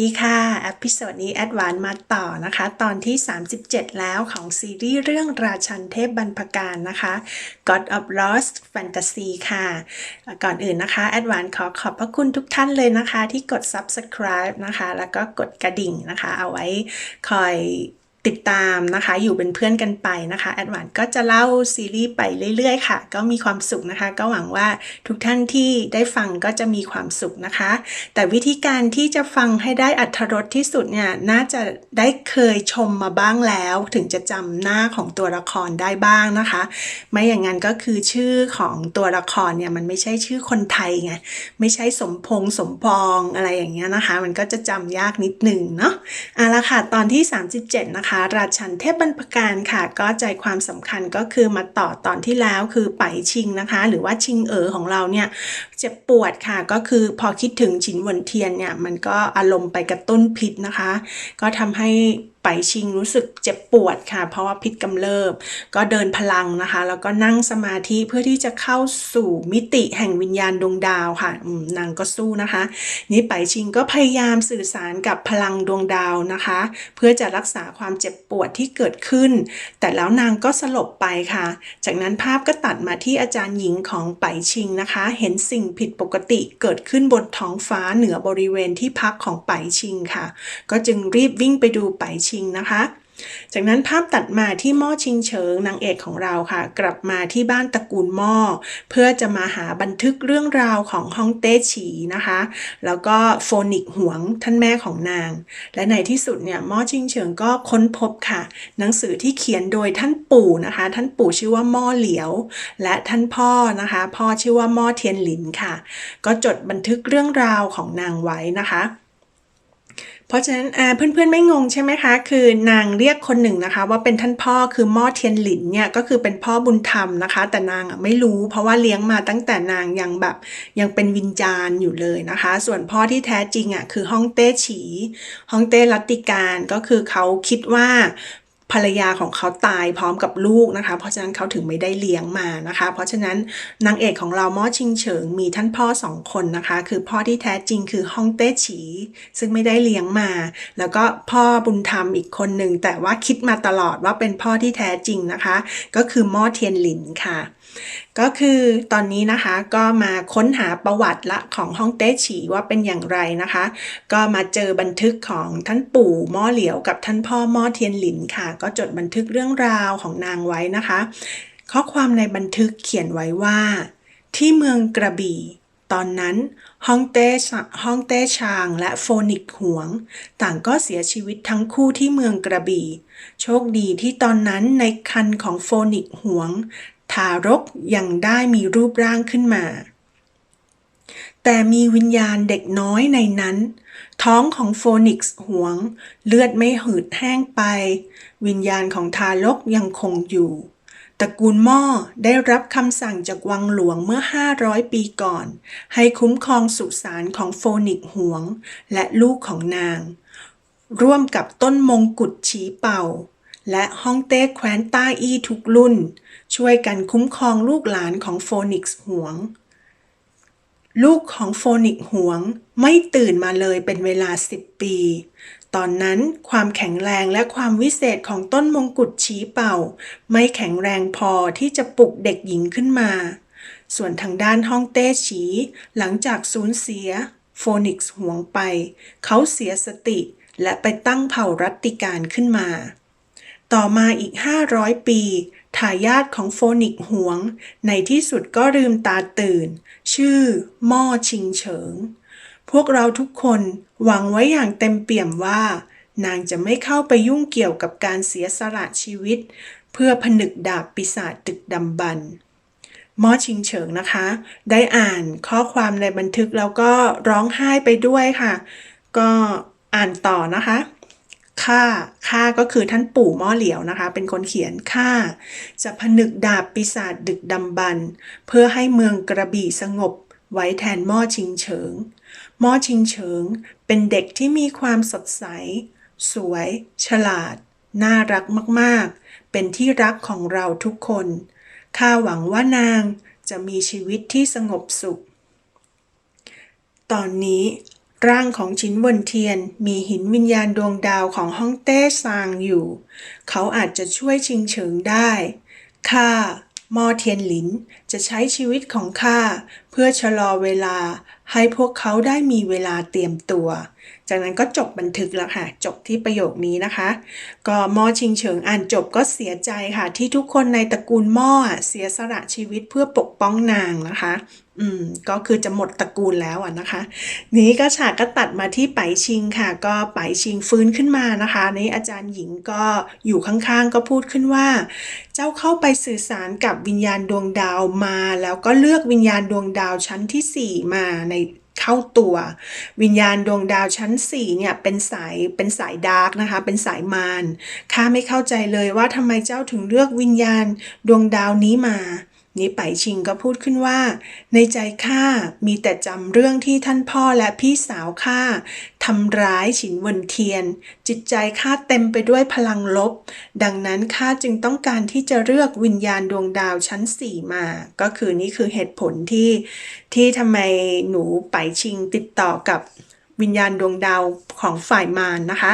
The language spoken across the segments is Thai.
ดีค่ะอพิโซดนี้แอดวานมาต่อนะคะ ตอนที่ 37 แล้วของซีรีส์เรื่องราชันเทพบรรพการนะคะ God of Lost Fantasy ค่ะ ก่อนอื่นนะคะ แอดวานขอขอบพระคุณทุกท่านเลยนะคะ ที่กด Subscribe นะคะ แล้วก็กดกระดิ่งนะคะ เอาไว้คอย ติดตามนะคะ อยู่เป็นเพื่อนกันไปนะคะแอดวานก็จะเล่าซีรีส์ไปเรื่อยๆ ค่ะ ก็มีความสุขนะคะ ก็หวังว่าทุกท่านที่ได้ฟังก็จะมีความสุขนะคะ แต่วิธีการที่จะฟังให้ได้อัธรสที่สุดเนี่ยน่าจะได้เคยชมมาบ้างแล้ว ถึงจะจำหน้าของตัวละครได้บ้างนะคะ ไม่อย่างนั้นก็คือชื่อของตัวละครเนี่ยมันไม่ใช่ชื่อคนไทยไงไม่ใช่สมพงษ์สมปองอะไรอย่างเงี้ยนะคะ มันก็จะจำยากนิดหนึ่งเนาะเอาละค่ะตอนที่ 37 นะคะราชันเทพบรรพการค่ะ ก็ใจความสำคัญก็คือมาต่อตอนที่แล้วคือไปชิงนะคะ หรือว่าชิงเอ๋อของเราเนี่ยเจ็บปวดค่ะก็คือพอคิดถึงฉินวนเทียนเนี่ยมันก็อารมณ์ไปกระตุ้นพิษนะคะ ก็ทำให้ไปชิงรู้สึกเจ็บปวดค่ะ เพราะว่าพิษกำเริบ ก็เดินพลังนะคะ แล้วก็นั่งสมาธิเพื่อที่จะเข้าสู่มิติแห่งวิญญาณดวงดาวค่ะนางก็สู้นะคะ นี่ไปชิงก็พยายามสื่อสารกับพลังดวงดาวนะคะ เพื่อจะรักษาความเจ็บปวดที่เกิดขึ้น แต่แล้วนางก็สลบไปค่ะ จากนั้นภาพก็ตัดมาที่อาจารย์หญิงของไปชิงนะคะ เห็นสิ่งผิดปกติเกิดขึ้นบนท้องฟ้าเหนือบริเวณที่พักของไปชิงค่ะ ก็จึงรีบวิ่งไปดูไปชิงนะคะ จากนั้นภาพตัดมาที่หม้อชิงเฉิงนางเอกของเราค่ะ กลับมาที่บ้านตระกูลหม้อเพื่อจะมาหาบันทึกเรื่องราวของฮ่องเต้ฉีนะคะ แล้วก็โฟนิกหวงท่านแม่ของนาง และในที่สุดเนี่ยหม้อชิงเฉิงก็ค้นพบค่ะ หนังสือที่เขียนโดยท่านปู่นะคะ ท่านปู่ชื่อว่าหม้อเหลียว และท่านพ่อนะคะ พ่อชื่อว่าหม้อเทียนหลินค่ะ ก็จดบันทึกเรื่องราวของนางไว้นะคะ เพราะฉะนั้นเพื่อนๆไม่งงใช่ไหมคะ คือนางเรียกคนหนึ่งนะคะ ว่าเป็นท่านพ่อคือม่อเทียนหลินเนี่ยก็คือเป็นพ่อบุญธรรมนะคะ แต่นางไม่รู้เพราะว่าเลี้ยงมาตั้งแต่นางยังแบบยังเป็นวิญญาณอยู่เลยนะคะ ส่วนพ่อที่แท้จริงอะคือฮ่องเต้ฉีฮ่องเต้รัตติการก็คือเขาคิดว่า ภรรยาของเขาตายพร้อมกับลูกนะคะ เพราะฉะนั้นเขาถึงไม่ได้เลี้ยงมานะคะ เพราะฉะนั้นนางเอกของเราม่อชิงเฉิงมีท่านพ่อสองคนนะคะ คือพ่อที่แท้จริงคือฮ่องเต้ฉี ซึ่งไม่ได้เลี้ยงมา แล้วก็พ่อบุญธรรมอีกคนหนึ่งแต่ว่าคิดมาตลอดว่าเป็นพ่อที่แท้จริงนะคะ ก็คือม่อเทียนหลินค่ะก็คือตอนนี้นะคะก็มาค้นหาประวัติละของฮ่องเต้ฉีว่าเป็นอย่างไรนะคะ ก็มาเจอบันทึกของท่านปู่หม้อเหลียวกับท่านพ่อหม้อเทียนหลินค่ะก็จดบันทึกเรื่องราวของนางไว้นะคะ ข้อความในบันทึกเขียนไว้ว่า ที่เมืองกระบี่ ตอนนั้นฮ่องเต้ฮ่องเต้ชางและโฟนิกหวง ต่างก็เสียชีวิตทั้งคู่ที่เมืองกระบี่ โชคดีที่ตอนนั้นในคันของโฟนิกหวง ทารกยังได้มีรูปร่างขึ้นมาแต่มีวิญญาณเด็กน้อยในนั้น ท้องของโฟนิกซ์หวง เลือดไม่หืดแห้งไป วิญญาณของทารกยังคงอยู่ตระกูลหม้อได้รับคำสั่งจากวังหลวงเมื่อ 500 ปีก่อน ให้คุ้มครองสุสานของโฟนิกซ์หวง และลูกของนาง ร่วมกับต้นมงกุฎฉีเป่า และฮ่องเต้แคว้นต้าอี้ทุกรุ่น ช่วยกันคุ้มครองลูกหลานของโฟนิกซ์หวง ลูกของโฟนิกหวงไม่ตื่นมาเลยเป็นเวลา10ปี ตอนนั้นความแข็งแรงและความวิเศษของต้นมงกุฎชี้เป่า ไม่แข็งแรงพอที่จะปลุกเด็กหญิงขึ้นมา ส่วนทางด้านฮ่องเต้ฉีหลังจากสูญเสีย โฟนิกซ์หวงไป เขาเสียสติและไปตั้งเผ่ารัตติการขึ้นมา ต่อมาอีก 500 ปี ทายาทของโฟนิกหวง ในที่สุดก็ลืมตาตื่น ชื่อม้อชิงเฉิง พวกเราทุกคนหวังไว้อย่างเต็มเปี่ยมว่า นางจะไม่เข้าไปยุ่งเกี่ยวกับการเสียสละชีวิต เพื่อผนึกดาบปีศาจตึกดำบรรพ์หม้อชิงเฉิงนะคะ ได้อ่านข้อความในบันทึกแล้วก็ร้องไห้ไปด้วยค่ะ ก็อ่านต่อนะคะ ข้าข้าก็คือท่านปู่ม้อเหลียวนะคะ เป็นคนเขียนข้าจะผนึกดาบปีศาจดึกดำบรรพ์เพื่อให้เมืองกระบี่สงบไว้แทนม้อชิงเฉิงม้อชิงเฉิง เป็นเด็กที่มีความสดใส สวย ฉลาด น่ารักมากๆ เป็นที่รักของเราทุกคน ข้าหวังว่านางจะมีชีวิตที่สงบสุข ตอนนี้ ร่างของชินวนเทียนมีหินวิญญาณดวงดาวของฮ่องเต้ซางอยู่ เขาอาจจะช่วยชิงเฉิงได้ข้ามอเทียนหลินจะใช้ชีวิตของข้าเพื่อชะลอเวลาให้พวกเขาได้มีเวลาเตรียมตัว จากนั้นก็จบบันทึกแล้วค่ะ จบที่ประโยคนี้นะคะ ก็มอชิงเฉิงอ่านจบก็เสียใจค่ะ ที่ทุกคนในตระกูลม่อเสียสละชีวิตเพื่อปกป้องนางนะคะ อืม ก็คือจะหมดตระกูลแล้วอะนะคะ นี้ก็ฉากก็ตัดมาที่ไปชิงค่ะ ก็ไปชิงฟื้นขึ้นมานะคะ นี้อาจารย์หญิงก็อยู่ข้างๆ ก็พูดขึ้นว่า เจ้าเข้าไปสื่อสารกับวิญญาณดวงดาวมา แล้วก็เลือกวิญญาณดวงดาวชั้นที่ 4 มาใน เข้าตัว วิญญาณดวงดาวชั้น4เนี่ยเป็นสายเป็นสายดาร์กนะคะ เป็นสายมารข้าไม่เข้าใจเลยว่าทำไมเจ้าถึงเลือกวิญญาณดวงดาวนี้มา นี้ไปชิงก็พูดขึ้นว่า ในใจข้ามีแต่จำเรื่องที่ท่านพ่อและพี่สาวข้าทำร้ายฉินเวินเทียน จิตใจข้าเต็มไปด้วยพลังลบ ดังนั้นข้าจึงต้องการที่จะเลือกวิญญาณดวงดาวชั้นสี่มา ก็คือนี่คือเหตุผลที่ที่ทำไมหนูไปชิงติดต่อกับ วิญญาณดวงดาวของฝ่ายมารนะคะ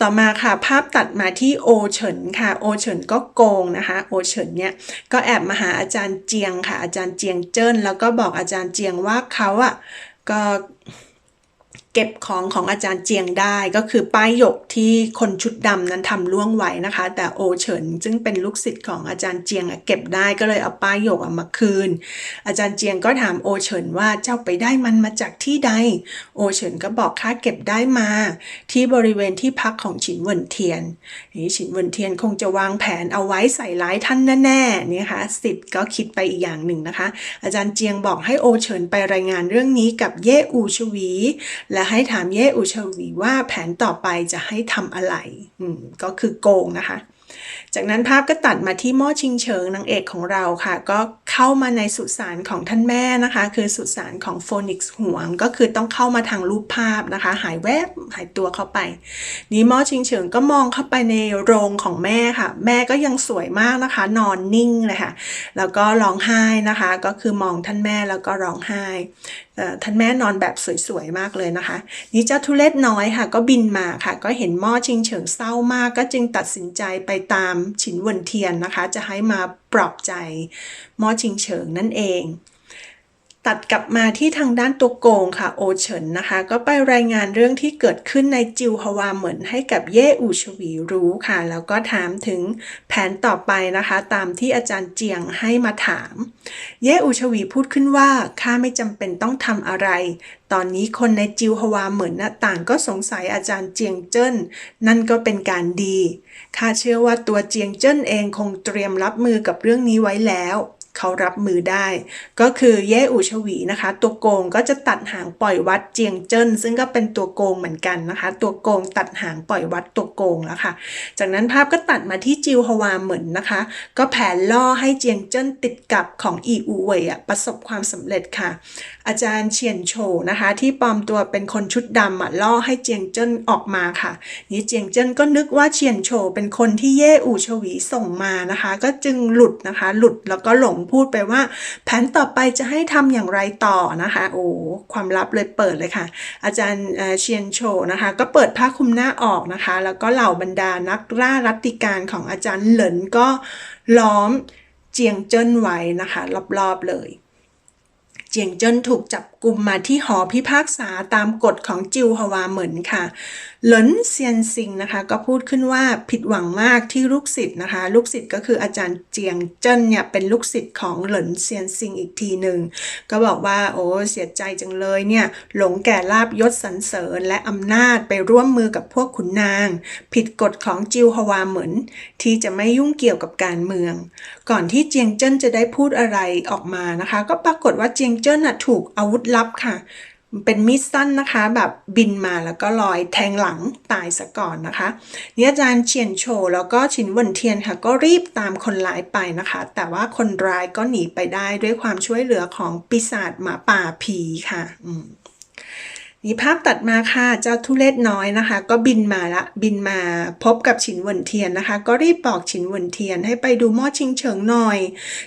ต่อมาค่ะภาพตัดมาที่โอเฉินค่ะ โอเฉินก็โกงนะคะ โอเฉินเนี่ยก็แอบมาหาอาจารย์เจียงค่ะ อาจารย์เจียงเจิ้นแล้วก็บอกอาจารย์เจียงว่าเขาอะ่ะก็ เก็บของของอาจารย์เจียงได้ก็คือป้ายหยกที่คนชุดดำนั้นทำล่วงไว้นะคะ แต่โอเฉินซึ่งเป็นลูกศิษย์ของอาจารย์เจียงเก็บได้ก็เลยเอาป้ายหยกมาคืน อาจารย์เจียงก็ถามโอเฉินว่าเจ้าไปได้มันมาจากที่ใด โอเฉินก็บอกข้าเก็บได้มา ที่บริเวณที่พักของฉินเวินเทียนนี่ฉินเวินเทียนคงจะวางแผนเอาไว้ใส่ร้ายท่านแน่ๆนี่ค่ะสิทธิ์ก็คิดไปอีกอย่างหนึ่งนะคะ อาจารย์เจียงบอกให้โอเฉินไปรายงานเรื่องนี้กับเย่อูชวี และให้ถามเย่อุชวีว่าแผนต่อไปจะให้ทำอะไรอืมก็คือโกงนะคะ จากนั้นภาพก็ตัดมาที่ม่อชิงเฉิงนางเอกของเราค่ะ ก็เข้ามาในสุสานของท่านแม่นะคะ คือสุสานของโฟนิกซ์ห่วง ก็คือต้องเข้ามาทางรูปภาพนะคะ หายแวบหายตัวเข้าไป นี้ม่อชิงเฉิงก็มองเข้าไปในโรงของแม่ค่ะ แม่ก็ยังสวยมากนะคะ นอนนิ่งเลยค่ะ แล้วก็ร้องไห้นะคะ ก็คือมองท่านแม่แล้วก็ร้องไห้ท่านแม่นอนแบบสวยๆมากเลยนะคะ นี่เจ้าทุเรศน้อยค่ะ ก็บินมาค่ะ ก็เห็นหม้อชิงเฉิงเศร้ามาก ก็จึงตัดสินใจไปตามฉินเวินเทียนนะคะ จะให้มาปลอบใจม้อชิงเฉิงนั่นเอง ตัดกลับมาที่ทางด้านตัวโกงค่ะโอเฉินนะคะ ก็ไปรายงานเรื่องที่เกิดขึ้นในจิวฮวาเหมือนให้กับเย่อูชวีรู้ค่ะ แล้วก็ถามถึงแผนต่อไปนะคะ ตามที่อาจารย์เจียงให้มาถาม เย่อูชวีพูดขึ้นว่าข้าไม่จำเป็นต้องทำอะไร ตอนนี้คนในจิวฮวาเหมือนน้าต่างก็สงสัยอาจารย์เจียงเจิ้นนั่นก็เป็นการดีข้าเชื่อว่าตัวเจียงเจิ้นเองคงเตรียมรับมือกับเรื่องนี้ไว้แล้ว เขารับมือได้ ก็คือเย่อูชวีนะคะ ตัวโกงก็จะตัดหางปล่อยวัดเจียงเจิ้น ซึ่งก็เป็นตัวโกงเหมือนกันนะคะ ตัวโกงตัดหางปล่อยวัดตัวโกงแล้วค่ะ จากนั้นภาพก็ตัดมาที่จิวฮวาเหมือนนะคะ ก็แผนล่อให้เจียงเจิ้นติดกับของอีอูเวยประสบความสำเร็จค่ะ อาจารย์เฉียนโฉนะคะ ที่ปลอมตัวเป็นคนชุดดำล่อให้เจียงเจิ้นออกมาค่ะ นี่เจียงเจิ้นก็นึกว่าเฉียนโฉเป็นคนที่เย่อูชวีส่งมานะคะ ก็จึงหลุดนะคะ หลุดแล้วก็หลงพูดไปว่า แผนต่อไปจะให้ทำอย่างไรต่อนะคะ โอ้ความลับเลยเปิดเลยค่ะ อาจารย์เชียนโชนะคะ ก็เปิดผ้าคลุมหน้าออกนะคะ แล้วก็เหล่าบรรดานักล่ารัติการของอาจารย์เหลินก็ล้อมเจียงเจิ้นไว้นะคะ รอบๆเลย จียงเจิ้นถูกจับกลุ่มมาที่หอพิพากษาตามกฎของจิวฮวาเหมินค่ะ หลินเซียนซิงนะคะ ก็พูดขึ้นว่าผิดหวังมากที่ลูกศิษย์นะคะ ลูกศิษย์ก็คืออาจารย์เจียงเจิ้นเนี่ยเป็นลูกศิษย์ของหลินเซียนซิงอีกทีหนึ่ง ก็บอกว่าโอ้เสียใจจังเลยเนี่ยหลงแก่ลาบยศสรรเสริญและอำนาจไปร่วมมือกับพวกขุนนาง ผิดกฎของจิวฮวาเหมินที่จะไม่ยุ่งเกี่ยวกับการเมือง ก่อนที่เจียงเจิ้นจะได้พูดอะไรออกมานะคะ ก็ปรากฏว่าเจียงเจิ้นถูกอาวุธลับค่ะเป็นมีดสั้นนะคะ แบบบินมาแล้วก็ลอยแทงหลังตายซะก่อนนะคะนี่อาจารย์เฉียนโชแล้วก็ชินวนเทียนค่ะ ก็รีบตามคนร้ายไปนะคะ แต่ว่าคนร้ายก็หนีไปได้ด้วยความช่วยเหลือของปีศาจหมาป่าผีค่ะ นี่ภาพตัดมาค่ะเจ้าทุเลศน้อยนะคะ ก็บินมาละบินมาพบกับฉินวนเทียนนะคะ ก็รีบบอกฉินวนเทียนให้ไปดูหม้อชิงเฉิงหน่อย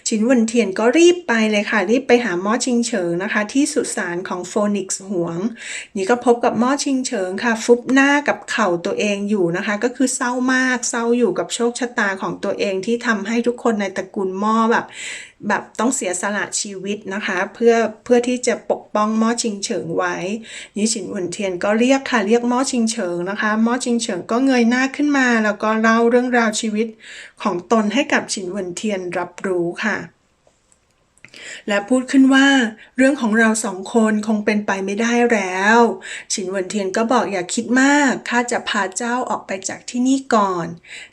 ฉินวนเทียนก็รีบไปเลยค่ะ รีบไปหาหม้อชิงเฉิงนะคะ ที่สุสานของโฟนิกซ์หวง นี่ก็พบกับหม้อชิงเฉิงค่ะ ฟุบหน้ากับเข่าตัวเองอยู่นะคะ ก็คือเศร้ามากเศร้าอยู่กับโชคชะตาของตัวเองที่ทำให้ทุกคนในตระกูลหม้อแบบแบบต้องเสียสละชีวิตนะคะ เพื่อเพื่อที่จะปกป้องหม้อชิงเฉิงไว้นี่ฉินหวนเทียนก็เรียกค่ะเรียกหม้อชิงเฉิงนะคะหม้อชิงเฉิงก็เงยหน้าขึ้นมา แล้วก็เล่าเรื่องราวชีวิตของตนให้กับฉินหวนเทียนรับรู้ค่ะ และพูดขึ้นว่า เรื่องของเราสองคนคงเป็นไปไม่ได้แล้ว ฉินเวินเทียนก็บอกอย่าคิดมากข้าจะพาเจ้าออกไปจากที่นี่ก่อน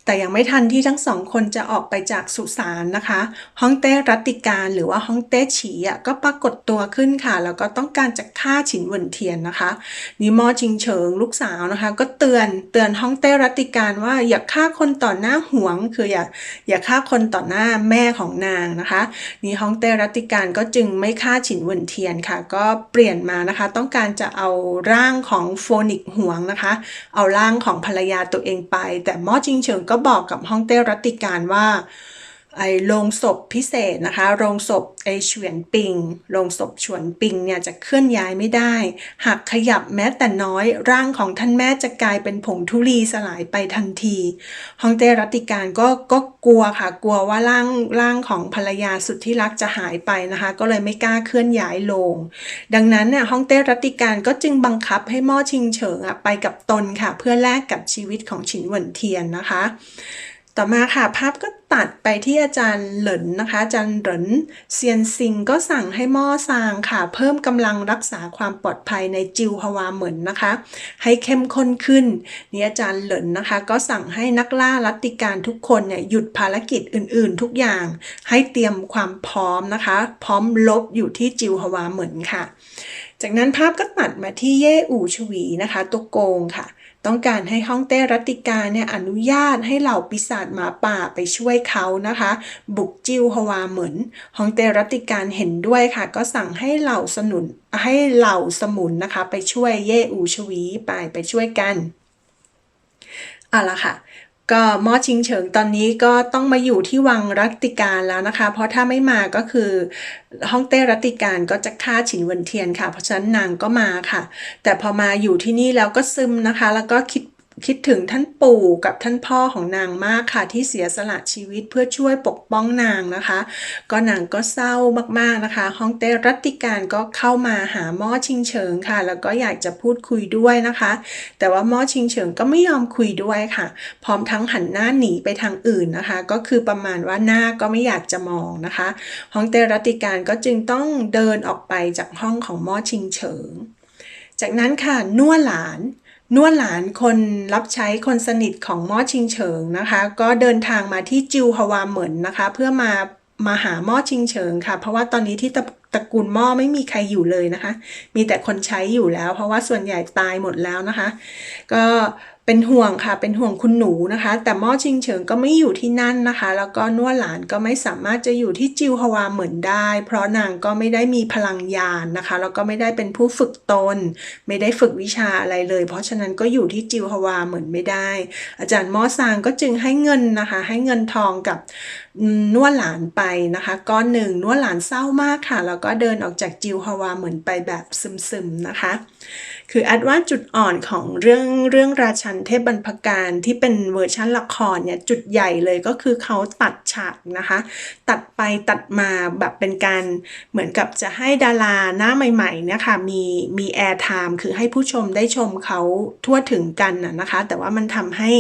แต่ยังไม่ทันที่ทั้งสองคนจะออกไปจากสุสานนะคะฮ่องเต้รัติการหรือว่าฮ่องเต้ฉีอะก็ปรากฏตัวขึ้นค่ะแล้วก็ต้องการจะฆ่าฉินเวินเทียนนะคะนิมอจิงเฉิงลูกสาวนะคะ ก็เตือนเตือนฮ่องเต้รัติการว่าอย่าฆ่าคนต่อหน้าหวง คืออย่าอย่าฆ่าคนต่อหน้าแม่ของนางนะคะนี่ฮ่องเต้รัติติการก็จึงไม่ฆ่าฉินเหวินเทียนค่ะ ก็เปลี่ยนมานะคะ ต้องการจะเอาร่างของโฟนิกหวงนะคะ เอาร่างของภรรยาตัวเองไป แต่หม้อจิงเฉิงก็บอกกับฮ่องเต้รัติการว่า ไอ้โรงศพพิเศษนะคะ โรงศพไอ้เฉวียนปิง โรงศพเฉวนปิงเนี่ยจะเคลื่อนย้ายไม่ได้ หากขยับแม้แต่น้อยร่างของท่านแม่จะกลายเป็นผงธุลีสลายไปทันทีฮ่องเต้รัติการก็ก็กลัวค่ะ กลัวว่าร่างร่างของภรรยาสุดที่รักจะหายไปนะคะ ก็เลยไม่กล้าเคลื่อนย้ายโลง ดังนั้นเนี่ยฮ่องเต้รัติการก็จึงบังคับให้ม้อชิงเฉิงอะไปกับตนค่ะ เพื่อแลกกับชีวิตของฉินเหวินเทียนนะคะ ต่อมาค่ะภาพก็ตัดไปที่อาจารย์เหลินนะคะ อาจารย์เหลินเซียนซิงก็สั่งให้หม้อซางค่ะ เพิ่มกำลังรักษาความปลอดภัยในจิวฮวาเหมือนนะคะ ให้เข้มข้นขึ้นนี่อาจารย์เหลินนะคะ ก็สั่งให้นักล่ารัตติการทุกคนเนี่ยหยุดภารกิจอื่นๆ ทุกอย่าง ให้เตรียมความพร้อมนะคะ พร้อมลบอยู่ที่จิวฮวาเหมือนค่ะ จากนั้นภาพก็ตัดมาที่เย่อู่ชวีนะคะ ตัวโกงค่ะ ต้องการให้ฮ่องเต้รัติกาเนี่ยอนุญาตให้เหล่าปีศาจหมาป่าไปช่วยเขานะคะ บุกจิ้วฮวาเหมือนฮ่องเต้รัตติการเห็นด้วยค่ะ ก็สั่งให้เหล่าสนุนให้เหล่าสมุนนะคะ ไปช่วยเย่อูชวีไปไปช่วยกันเอาละค่ะ ก็ม้อชิงเฉิงตอนนี้ก็ต้องมาอยู่ที่วังรัติการแล้วนะคะ เพราะถ้าไม่มาก็คือฮ่องเต้รัติการก็จะฆ่าฉินเวินเทียนค่ะ เพราะฉะนั้นนางก็มาค่ะ แต่พอมาอยู่ที่นี่แล้วก็ซึมนะคะ แล้วก็คิด คิดถึงท่านปู่กับท่านพ่อของนางมากค่ะ ที่เสียสละชีวิตเพื่อช่วยปกป้องนางนะคะ ก็นางก็เศร้ามากๆนะคะฮ่องเต้รัติการก็เข้ามาหาหม้อชิงเฉิงค่ะ แล้วก็อยากจะพูดคุยด้วยนะคะ แต่ว่าหม้อชิงเฉิงก็ไม่ยอมคุยด้วยค่ะ พร้อมทั้งหันหน้าหนีไปทางอื่นนะคะ ก็คือประมาณว่าหน้าก็ไม่อยากจะมองนะคะฮ่องเต้รัติการก็จึงต้องเดินออกไปจากห้องของหม้อชิงเฉิง จากนั้นค่ะนัวหลาน นวลหลานคนรับใช้คนสนิทของม่อชิงเฉิงนะคะ ก็เดินทางมาที่จิวฮวาเหมินนะคะ เพื่อมามาหาม่อชิงเฉิงค่ะ เพราะว่าตอนนี้ที่ตระตระกูลหม้อไม่มีใครอยู่เลยนะคะ มีแต่คนใช้อยู่แล้ว เพราะว่าส่วนใหญ่ตายหมดแล้วนะคะ ก็ เป็นห่วงค่ะ เป็นห่วงคุณหนูนะคะ แต่หม้อชิงเฉิงก็ไม่อยู่ที่นั่นนะคะ แล้วก็นวดหลานก็ไม่สามารถจะอยู่ที่จิวฮวาเหมือนได้ เพราะนางก็ไม่ได้มีพลังยานนะคะ แล้วก็ไม่ได้เป็นผู้ฝึกตน ไม่ได้ฝึกวิชาอะไรเลย เพราะฉะนั้นก็อยู่ที่จิวฮวาเหมือนไม่ได้ อาจารย์หม้อซางก็จึงให้เงินนะคะ ให้เงินทองกับนวดหลานไปนะคะก้อนหนึ่งนวดหลานเศร้ามากค่ะ แล้วก็เดินออกจากจิวฮวาเหมือนไปแบบซึมๆนะคะคือแอดว่าจุดอ่อนของเรื่องเรื่องราชันเทพบรรพการที่เป็นเวอร์ชันละครเนี่ยจุดใหญ่เลยก็คือเขาตัดฉากนะคะ ตัดไปตัดมาแบบเป็นการเหมือนกับจะให้ดาราหน้าใหม่ๆเนี่ยค่ะมีมีแอร์ไทม์คือให้ผู้ชมได้ชมเขาทั่วถึงกันนะนะคะ แต่ว่ามันทำให้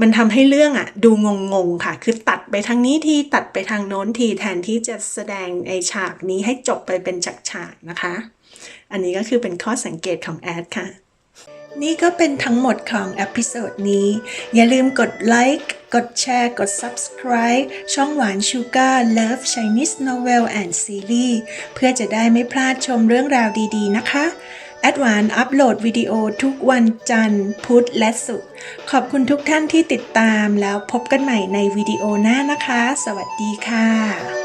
มันทำให้เรื่องอะดูงงๆค่ะ คือตัดไปทางนี้ทีตัดไปทางโน้นทีแทนที่จะแสดงไอฉากนี้ให้จบไปเป็นฉากๆนะคะ อันนี้ก็คือเป็นข้อสังเกตของแอดค่ะ นี่ก็เป็นทั้งหมดของเอพิโซดนี้ อย่าลืมกดไลค์กดแชร์ กด Subscribe ช่องหวานชูการ์ Love Chinese Novel and Series เพื่อจะได้ไม่พลาดชมเรื่องราวดีๆนะคะแอดวานอัปโหลดวิดีโอทุกวันจันทร์ พุธและศุกร์ขอบคุณทุกท่านที่ติดตามแล้วพบกันใหม่ในวิดีโอหน้านะคะ สวัสดีค่ะ